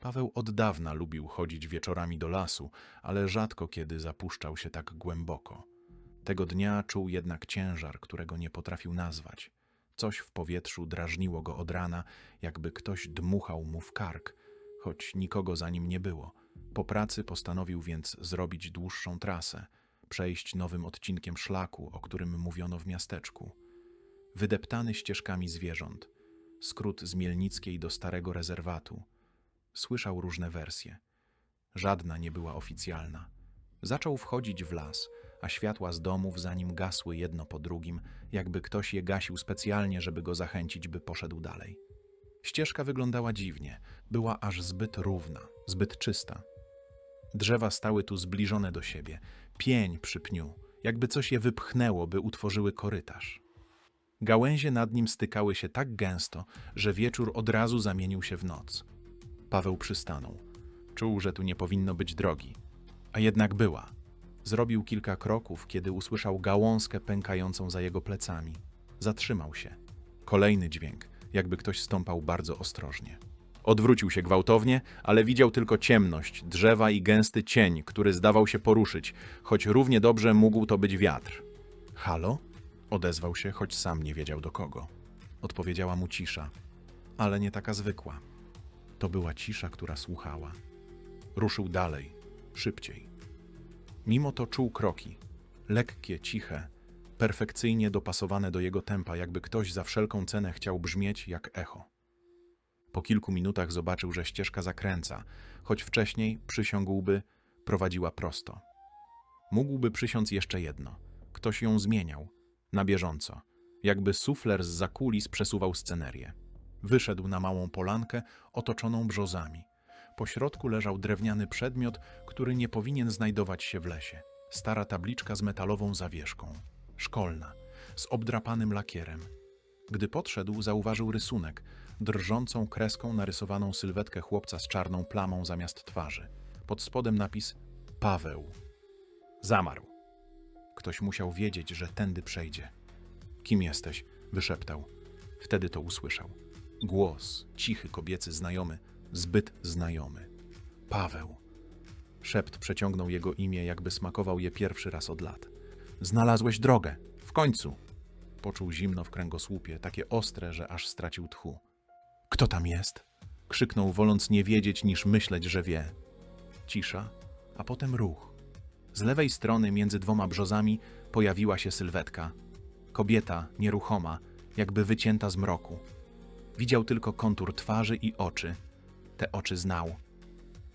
Paweł od dawna lubił chodzić wieczorami do lasu, ale rzadko kiedy zapuszczał się tak głęboko. Tego dnia czuł jednak ciężar, którego nie potrafił nazwać. Coś w powietrzu drażniło go od rana, jakby ktoś dmuchał mu w kark, choć nikogo za nim nie było. Po pracy postanowił więc zrobić dłuższą trasę, przejść nowym odcinkiem szlaku, o którym mówiono w miasteczku. Wydeptany ścieżkami zwierząt, skrót z Mielnickiej do Starego Rezerwatu. Słyszał różne wersje. Żadna nie była oficjalna. Zaczął wchodzić w las, a światła z domów za nim gasły jedno po drugim, jakby ktoś je gasił specjalnie, żeby go zachęcić, by poszedł dalej. Ścieżka wyglądała dziwnie, była aż zbyt równa, zbyt czysta. Drzewa stały tu zbliżone do siebie, pień przy pniu, jakby coś je wypchnęło, by utworzyły korytarz. Gałęzie nad nim stykały się tak gęsto, że wieczór od razu zamienił się w noc. Paweł przystanął. Czuł, że tu nie powinno być drogi. A jednak była. Zrobił kilka kroków, kiedy usłyszał gałązkę pękającą za jego plecami. Zatrzymał się. Kolejny dźwięk, jakby ktoś stąpał bardzo ostrożnie. Odwrócił się gwałtownie, ale widział tylko ciemność, drzewa i gęsty cień, który zdawał się poruszyć, choć równie dobrze mógł to być wiatr. Halo? Odezwał się, choć sam nie wiedział do kogo. Odpowiedziała mu cisza, ale nie taka zwykła. To była cisza, która słuchała. Ruszył dalej, szybciej. Mimo to czuł kroki. Lekkie, ciche, perfekcyjnie dopasowane do jego tempa, jakby ktoś za wszelką cenę chciał brzmieć jak echo. Po kilku minutach zobaczył, że ścieżka zakręca, choć wcześniej przysiągłby, prowadziła prosto. Mógłby przysiąc jeszcze jedno. Ktoś ją zmieniał, na bieżąco, jakby sufler z zakulis przesuwał scenerię. Wyszedł na małą polankę otoczoną brzozami. Po środku leżał drewniany przedmiot, który nie powinien znajdować się w lesie. Stara tabliczka z metalową zawieszką. Szkolna, z obdrapanym lakierem. Gdy podszedł, zauważył rysunek, drżącą kreską narysowaną sylwetkę chłopca z czarną plamą zamiast twarzy. Pod spodem napis Paweł. Zamarł. Ktoś musiał wiedzieć, że tędy przejdzie. Kim jesteś? wyszeptał. Wtedy to usłyszał. Głos, cichy, kobiecy, znajomy, zbyt znajomy. Paweł. Szept przeciągnął jego imię, jakby smakował je pierwszy raz od lat. Znalazłeś drogę. W końcu. Poczuł zimno w kręgosłupie, takie ostre, że aż stracił tchu. Kto tam jest? Krzyknął, woląc nie wiedzieć niż myśleć, że wie. Cisza, a potem ruch. Z lewej strony, między dwoma brzozami, pojawiła się sylwetka. Kobieta, nieruchoma, jakby wycięta z mroku. Widział tylko kontur twarzy i oczy. Te oczy znał.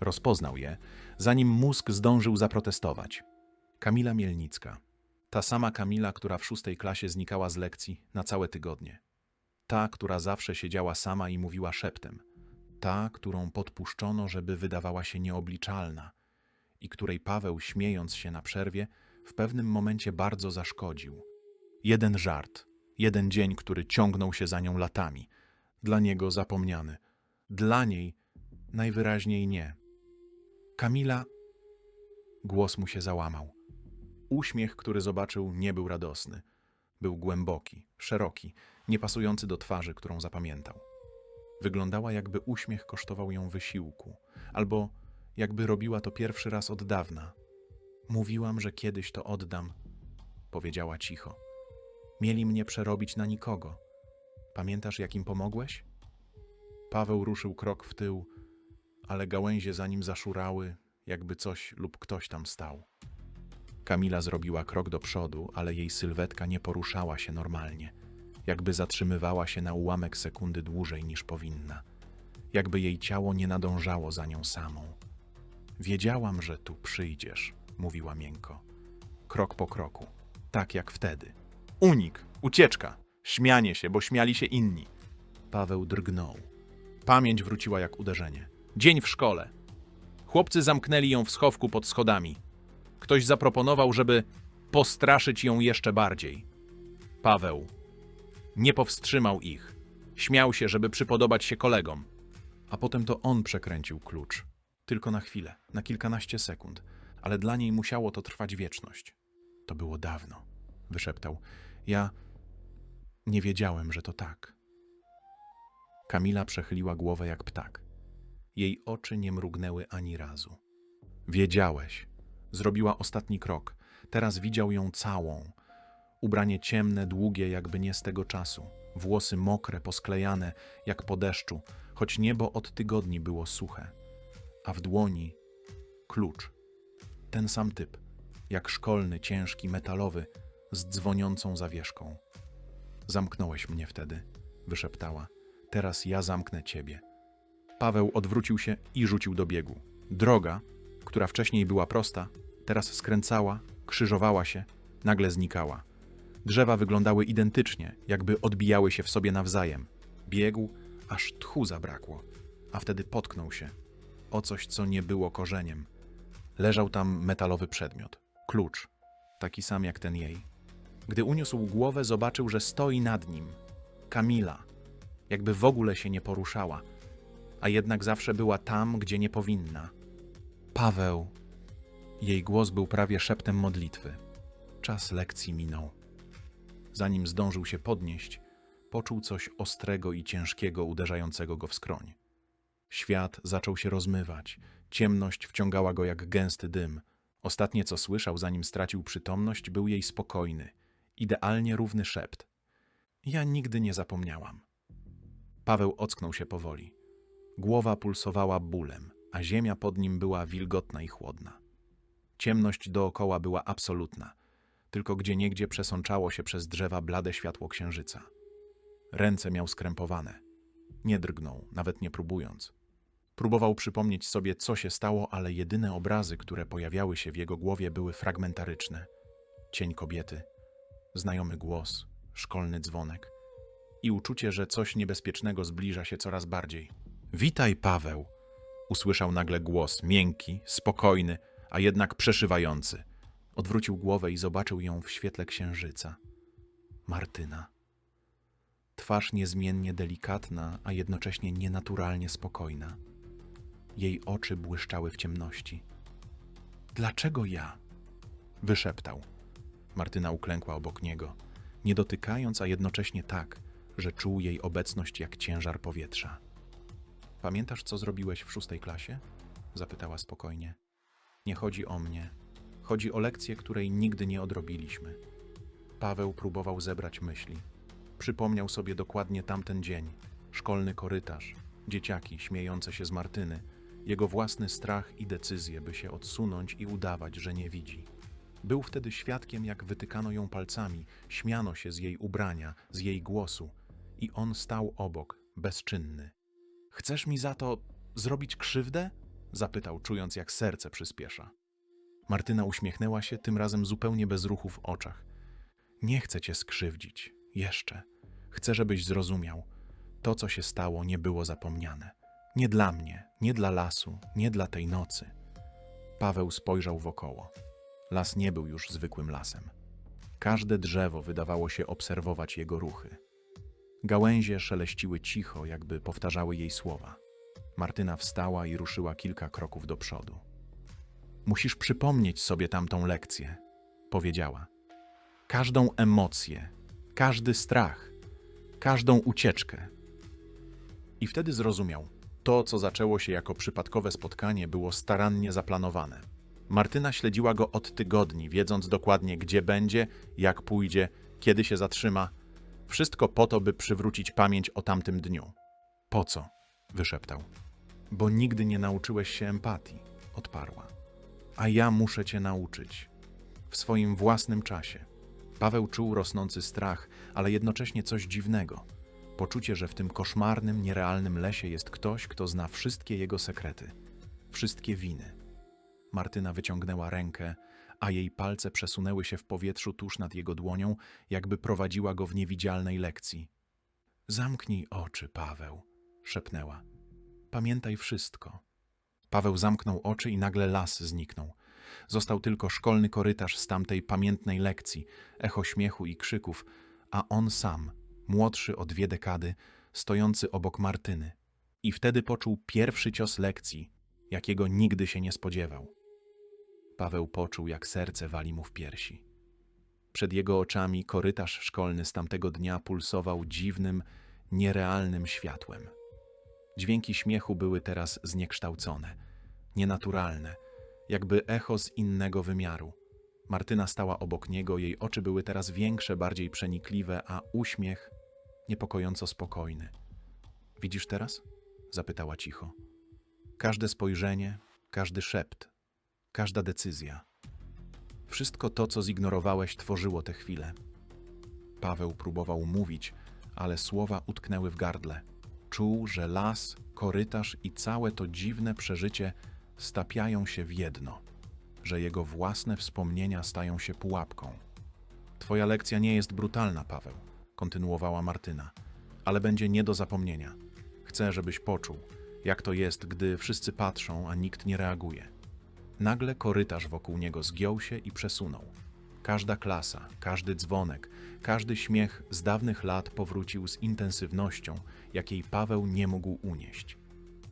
Rozpoznał je, zanim mózg zdążył zaprotestować. Kamila Mielnicka. Ta sama Kamila, która w szóstej klasie znikała z lekcji na całe tygodnie. Ta, która zawsze siedziała sama i mówiła szeptem. Ta, którą podpuszczono, żeby wydawała się nieobliczalna i której Paweł, śmiejąc się na przerwie, w pewnym momencie bardzo zaszkodził. Jeden żart, jeden dzień, który ciągnął się za nią latami. Dla niego zapomniany. Dla niej najwyraźniej nie. Kamila. Głos mu się załamał. Uśmiech, który zobaczył, nie był radosny. Był głęboki, szeroki, niepasujący do twarzy, którą zapamiętał. Wyglądała, jakby uśmiech kosztował ją wysiłku, albo jakby robiła to pierwszy raz od dawna. Mówiłam, że kiedyś to oddam, powiedziała cicho. Mieli mnie przerobić na nikogo. Pamiętasz, jak im pomogłeś? Paweł ruszył krok w tył, ale gałęzie za nim zaszurały, jakby coś lub ktoś tam stał. Kamila zrobiła krok do przodu, ale jej sylwetka nie poruszała się normalnie, jakby zatrzymywała się na ułamek sekundy dłużej niż powinna, jakby jej ciało nie nadążało za nią samą. Wiedziałam, że tu przyjdziesz, mówiła miękko. Krok po kroku, tak jak wtedy. Unik, ucieczka, śmianie się, bo śmiali się inni. Paweł drgnął. Pamięć wróciła jak uderzenie. Dzień w szkole. Chłopcy zamknęli ją w schowku pod schodami. Ktoś zaproponował, żeby postraszyć ją jeszcze bardziej. Paweł nie powstrzymał ich. Śmiał się, żeby przypodobać się kolegom. A potem to on przekręcił klucz. Tylko na chwilę, na kilkanaście sekund, ale dla niej musiało to trwać wieczność. To było dawno, wyszeptał. Ja nie wiedziałem, że to tak. Kamila przechyliła głowę jak ptak. Jej oczy nie mrugnęły ani razu. Wiedziałeś. Zrobiła ostatni krok. Teraz widział ją całą. Ubranie ciemne, długie, jakby nie z tego czasu. Włosy mokre, posklejane, jak po deszczu, choć niebo od tygodni było suche. A w dłoni klucz. Ten sam typ, jak szkolny, ciężki, metalowy, z dzwoniącą zawieszką. Zamknąłeś mnie wtedy, wyszeptała. Teraz ja zamknę ciebie. Paweł odwrócił się i rzucił do biegu. Droga, która wcześniej była prosta, teraz skręcała, krzyżowała się, nagle znikała. Drzewa wyglądały identycznie, jakby odbijały się w sobie nawzajem. Biegł, aż tchu zabrakło, a wtedy potknął się o coś, co nie było korzeniem. Leżał tam metalowy przedmiot klucz, taki sam jak ten jej. Gdy uniósł głowę, zobaczył, że stoi nad nim Kamila, jakby w ogóle się nie poruszała, a jednak zawsze była tam, gdzie nie powinna. Paweł. Jej głos był prawie szeptem modlitwy. Czas lekcji minął. Zanim zdążył się podnieść, poczuł coś ostrego i ciężkiego uderzającego go w skroń. Świat zaczął się rozmywać, ciemność wciągała go jak gęsty dym. Ostatnie, co słyszał, zanim stracił przytomność, był jej spokojny, idealnie równy szept. Ja nigdy nie zapomniałam. Paweł ocknął się powoli. Głowa pulsowała bólem, a ziemia pod nim była wilgotna i chłodna. Ciemność dookoła była absolutna, tylko gdzieniegdzie przesączało się przez drzewa blade światło księżyca. Ręce miał skrępowane. Nie drgnął, nawet nie próbując. Próbował przypomnieć sobie, co się stało, ale jedyne obrazy, które pojawiały się w jego głowie, były fragmentaryczne. Cień kobiety, znajomy głos, szkolny dzwonek i uczucie, że coś niebezpiecznego zbliża się coraz bardziej. Witaj, Paweł! Usłyszał nagle głos, miękki, spokojny, a jednak przeszywający. Odwrócił głowę i zobaczył ją w świetle księżyca. Martyna. Twarz niezmiennie delikatna, a jednocześnie nienaturalnie spokojna. Jej oczy błyszczały w ciemności. Dlaczego ja? Wyszeptał. Martyna uklękła obok niego, nie dotykając, a jednocześnie tak, że czuł jej obecność jak ciężar powietrza. Pamiętasz, co zrobiłeś w szóstej klasie? Zapytała spokojnie. Nie chodzi o mnie. Chodzi o lekcję, której nigdy nie odrobiliśmy. Paweł próbował zebrać myśli. Przypomniał sobie dokładnie tamten dzień. Szkolny korytarz, dzieciaki śmiejące się z Martyny, jego własny strach i decyzję, by się odsunąć i udawać, że nie widzi. Był wtedy świadkiem, jak wytykano ją palcami, śmiano się z jej ubrania, z jej głosu, i on stał obok, bezczynny. Chcesz mi za to zrobić krzywdę? zapytał, czując jak serce przyspiesza. Martyna uśmiechnęła się, tym razem zupełnie bez ruchu w oczach. Nie chcę cię skrzywdzić. Jeszcze. Chcę, żebyś zrozumiał. To, co się stało, nie było zapomniane. Nie dla mnie, nie dla lasu, nie dla tej nocy. Paweł spojrzał wokoło. Las nie był już zwykłym lasem. Każde drzewo wydawało się obserwować jego ruchy. Gałęzie szeleściły cicho, jakby powtarzały jej słowa. Martyna wstała i ruszyła kilka kroków do przodu. Musisz przypomnieć sobie tamtą lekcję, powiedziała. Każdą emocję, każdy strach, każdą ucieczkę. I wtedy zrozumiał, to, co zaczęło się jako przypadkowe spotkanie, było starannie zaplanowane. Martyna śledziła go od tygodni, wiedząc dokładnie, gdzie będzie, jak pójdzie, kiedy się zatrzyma. Wszystko po to, by przywrócić pamięć o tamtym dniu. Po co? wyszeptał. Bo nigdy nie nauczyłeś się empatii, odparła. A ja muszę cię nauczyć. W swoim własnym czasie. Paweł czuł rosnący strach, ale jednocześnie coś dziwnego. Poczucie, że w tym koszmarnym, nierealnym lesie jest ktoś, kto zna wszystkie jego sekrety, wszystkie winy. Martyna wyciągnęła rękę, a jej palce przesunęły się w powietrzu tuż nad jego dłonią, jakby prowadziła go w niewidzialnej lekcji. Zamknij oczy, Paweł, szepnęła. Pamiętaj wszystko. Paweł zamknął oczy i nagle las zniknął. Został tylko szkolny korytarz z tamtej pamiętnej lekcji, echo śmiechu i krzyków, a on sam, młodszy o dwie dekady, stojący obok Martyny. I wtedy poczuł pierwszy cios lekcji, jakiego nigdy się nie spodziewał. Paweł poczuł, jak serce wali mu w piersi. Przed jego oczami korytarz szkolny z tamtego dnia pulsował dziwnym, nierealnym światłem. Dźwięki śmiechu były teraz zniekształcone, nienaturalne, jakby echo z innego wymiaru. Martyna stała obok niego, jej oczy były teraz większe, bardziej przenikliwe, a uśmiech niepokojąco spokojny. Widzisz teraz? zapytała cicho. Każde spojrzenie, każdy szept, każda decyzja. Wszystko to, co zignorowałeś, tworzyło tę chwilę. Paweł próbował mówić, ale słowa utknęły w gardle. Czuł, że las, korytarz i całe to dziwne przeżycie stapiają się w jedno, że jego własne wspomnienia stają się pułapką. Twoja lekcja nie jest brutalna, Paweł, kontynuowała Martyna, ale będzie nie do zapomnienia. Chcę, żebyś poczuł, jak to jest, gdy wszyscy patrzą, a nikt nie reaguje. Nagle korytarz wokół niego zgiął się i przesunął. Każda klasa, każdy dzwonek, każdy śmiech z dawnych lat powrócił z intensywnością, jakiej Paweł nie mógł unieść.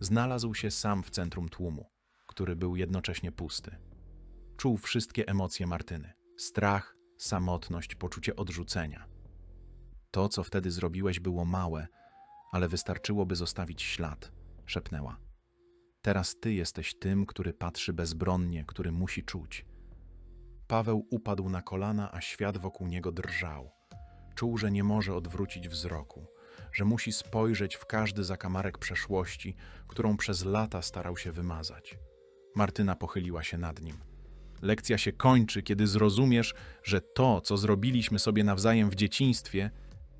Znalazł się sam w centrum tłumu, który był jednocześnie pusty. Czuł wszystkie emocje Martyny: strach, samotność, poczucie odrzucenia. To, co wtedy zrobiłeś, było małe, ale wystarczyłoby zostawić ślad, szepnęła. Teraz ty jesteś tym, który patrzy bezbronnie, który musi czuć. Paweł upadł na kolana, a świat wokół niego drżał. Czuł, że nie może odwrócić wzroku, że musi spojrzeć w każdy zakamarek przeszłości, którą przez lata starał się wymazać. Martyna pochyliła się nad nim. Lekcja się kończy, kiedy zrozumiesz, że to, co zrobiliśmy sobie nawzajem w dzieciństwie,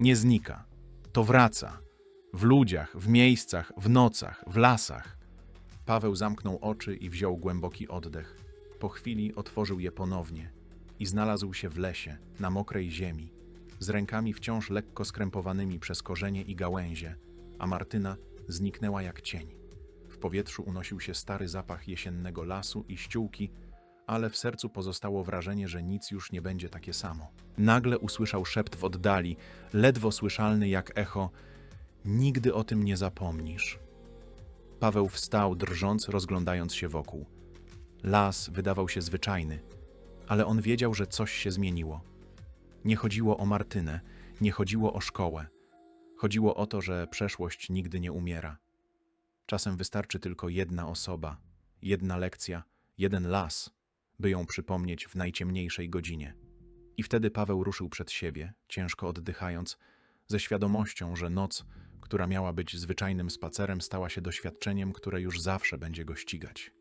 nie znika. To wraca. W ludziach, w miejscach, w nocach, w lasach. Paweł zamknął oczy i wziął głęboki oddech. Po chwili otworzył je ponownie i znalazł się w lesie, na mokrej ziemi, z rękami wciąż lekko skrępowanymi przez korzenie i gałęzie, a Martyna zniknęła jak cień. W powietrzu unosił się stary zapach jesiennego lasu i ściółki, ale w sercu pozostało wrażenie, że nic już nie będzie takie samo. Nagle usłyszał szept w oddali, ledwo słyszalny jak echo: Nigdy o tym nie zapomnisz. Paweł wstał, drżąc, rozglądając się wokół. Las wydawał się zwyczajny, ale on wiedział, że coś się zmieniło. Nie chodziło o Martynę, nie chodziło o szkołę. Chodziło o to, że przeszłość nigdy nie umiera. Czasem wystarczy tylko jedna osoba, jedna lekcja, jeden las, by ją przypomnieć w najciemniejszej godzinie. I wtedy Paweł ruszył przed siebie, ciężko oddychając, ze świadomością, że noc, która miała być zwyczajnym spacerem, stała się doświadczeniem, które już zawsze będzie go ścigać.